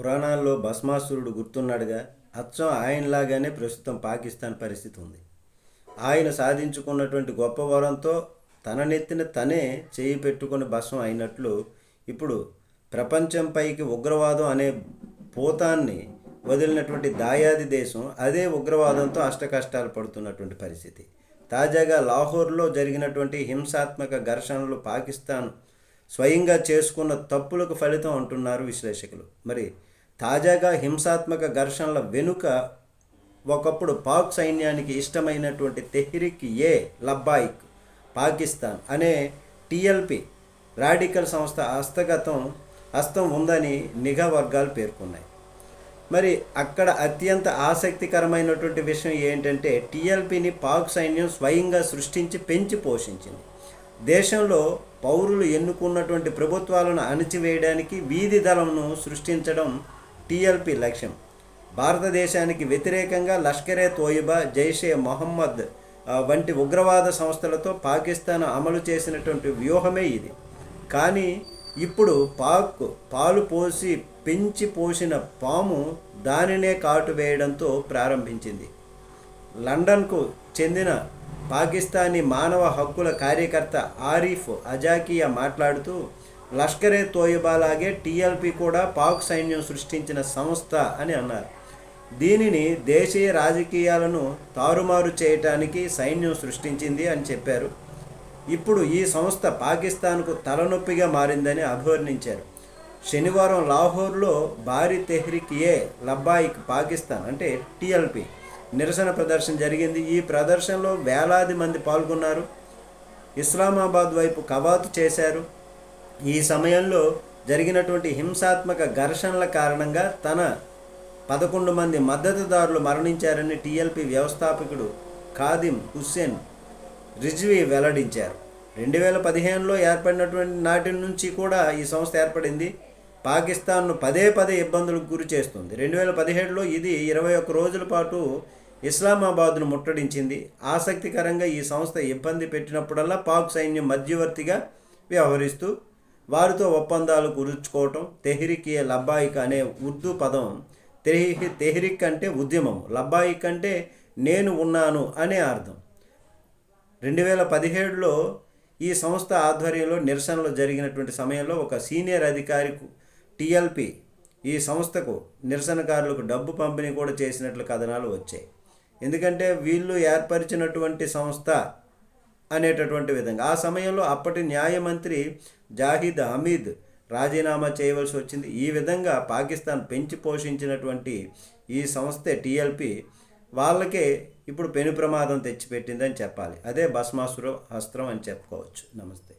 పురాణాల్లో భస్మాసురుడు గుర్తున్నాడుగా అచ్చం ఆయనలాగానే ప్రస్తుతం పాకిస్తాన్ పరిస్థితి ఉంది. ఆయన సాధించుకున్నటువంటి గొప్ప వరంతో తన నెత్తిన తనే చేయి పెట్టుకుని భస్మం అయినట్లు ఇప్పుడు ప్రపంచంపైకి ఉగ్రవాదం అనే భూతాన్ని వదిలినటువంటి దాయాది దేశం అదే ఉగ్రవాదంతో అష్టకష్టాలు పడుతున్నటువంటి పరిస్థితి. తాజాగా లాహోర్లో జరిగినటువంటి హింసాత్మక ఘర్షణలు పాకిస్తాన్ స్వయంగా చేసుకున్న తప్పులకు ఫలితం అంటున్నారు విశ్లేషకులు. మరి తాజాగా హింసాత్మక ఘర్షణల వెనుక ఒకప్పుడు పాక్ సైన్యానికి ఇష్టమైనటువంటి తెహ్రిక్ ఏ లబ్బాయిక్ పాకిస్తాన్ అనే టిఎల్పి రాడికల్ సంస్థ హస్తగతం హస్తం ఉందని నిఘా వర్గాలు పేర్కొన్నాయి. మరి అక్కడ అత్యంత ఆసక్తికరమైనటువంటి విషయం ఏంటంటే టీఎల్పీని పాక్ సైన్యం స్వయంగా సృష్టించి పెంచి పోషించింది. దేశంలో పౌరులు ఎన్నుకున్నటువంటి ప్రభుత్వాలను అణిచివేయడానికి వీధి దళంను సృష్టించడం టీఎల్పి లక్ష్యం. భారతదేశానికి వ్యతిరేకంగా లష్కరే తోయిబా జైషే మొహమ్మద్ వంటి ఉగ్రవాద సంస్థలతో పాకిస్తాన్ అమలు చేసినటువంటి వ్యూహమే ఇది. కానీ ఇప్పుడు పాక్ పాలు పోసి పెంచి పోసిన పాము దానినే కాటు వేయడంతో ప్రారంభించింది. లండన్కు చెందిన పాకిస్తానీ మానవ హక్కుల కార్యకర్త ఆరిఫ్ అజాకియా మాట్లాడుతూ లష్కరే తోయబాలాగే టీఎల్పీ కూడా పాక్ సైన్యం సృష్టించిన సంస్థ అని అన్నారు. దీనిని దేశీయ రాజకీయాలను తారుమారు చేయటానికి సైన్యం సృష్టించింది అని చెప్పారు. ఇప్పుడు ఈ సంస్థ పాకిస్తాన్కు తలనొప్పిగా మారిందని అభివర్ణించారు. శనివారం లాహోర్లో భారీ తెహ్రిక్ ఏ లబ్బాయిక్ పాకిస్తాన్ అంటే టిఎల్పి నిరసన ప్రదర్శన జరిగింది. ఈ ప్రదర్శనలో వేలాది మంది పాల్గొన్నారు. ఇస్లామాబాద్ వైపు కవాతు చేశారు. ఈ సమయంలో జరిగినటువంటి హింసాత్మక ఘర్షణల కారణంగా తన పదకొండు మంది మద్దతుదారులు మరణించారని టీఎల్పీ వ్యవస్థాపకుడు ఖాదిం హుస్సేన్ రిజ్వీ వెల్లడించారు. రెండు వేల పదిహేనులో ఏర్పడినటువంటి నాటి నుంచి కూడా ఈ సంస్థ ఏర్పడింది. పాకిస్తాన్ను పదే పదే ఇబ్బందులకు గురి చేస్తుంది. రెండు వేల పదిహేడులో ఇది ఇరవై ఒక్క రోజుల పాటు ఇస్లామాబాద్ను ముట్టడించింది. ఆసక్తికరంగా ఈ సంస్థ ఇబ్బంది పెట్టినప్పుడల్లా పాక్ సైన్యం మధ్యవర్తిగా వ్యవహరిస్తూ వారితో ఒప్పందాలు కుదుర్చుకోవటం తెహ్రిక్ ఏ లబ్బాయిక్ అనే ఉర్దూ పదం. తెహి తెహ్రిక్ అంటే ఉద్యమం లబ్బాయిక్ అంటే నేను ఉన్నాను అనే అర్థం. రెండు వేల పదిహేడులో ఈ సంస్థ ఆధ్వర్యంలో నిరసనలు జరిగినటువంటి సమయంలో ఒక సీనియర్ అధికారి టిఎల్పి ఈ సంస్థకు నిరసనకారులకు డబ్బు పంపిణీ కూడా చేసినట్లు కథనాలు వచ్చాయి. ఎందుకంటే వీళ్ళు ఏర్పరిచినటువంటి సంస్థ అనేటటువంటి విధంగా. ఆ సమయంలో అప్పటి న్యాయమంత్రి జాహిద్ హమీద్ రాజీనామా చేయవలసి వచ్చింది. ఈ విధంగా పాకిస్తాన్ పెంచి పోషించినటువంటి ఈ సంస్థే టీఎల్పి వాళ్ళకే ఇప్పుడు పెను ప్రమాదం తెచ్చిపెట్టిందని చెప్పాలి. అదే భస్మాసుర అస్త్రం అని చెప్పుకోవచ్చు. నమస్తే.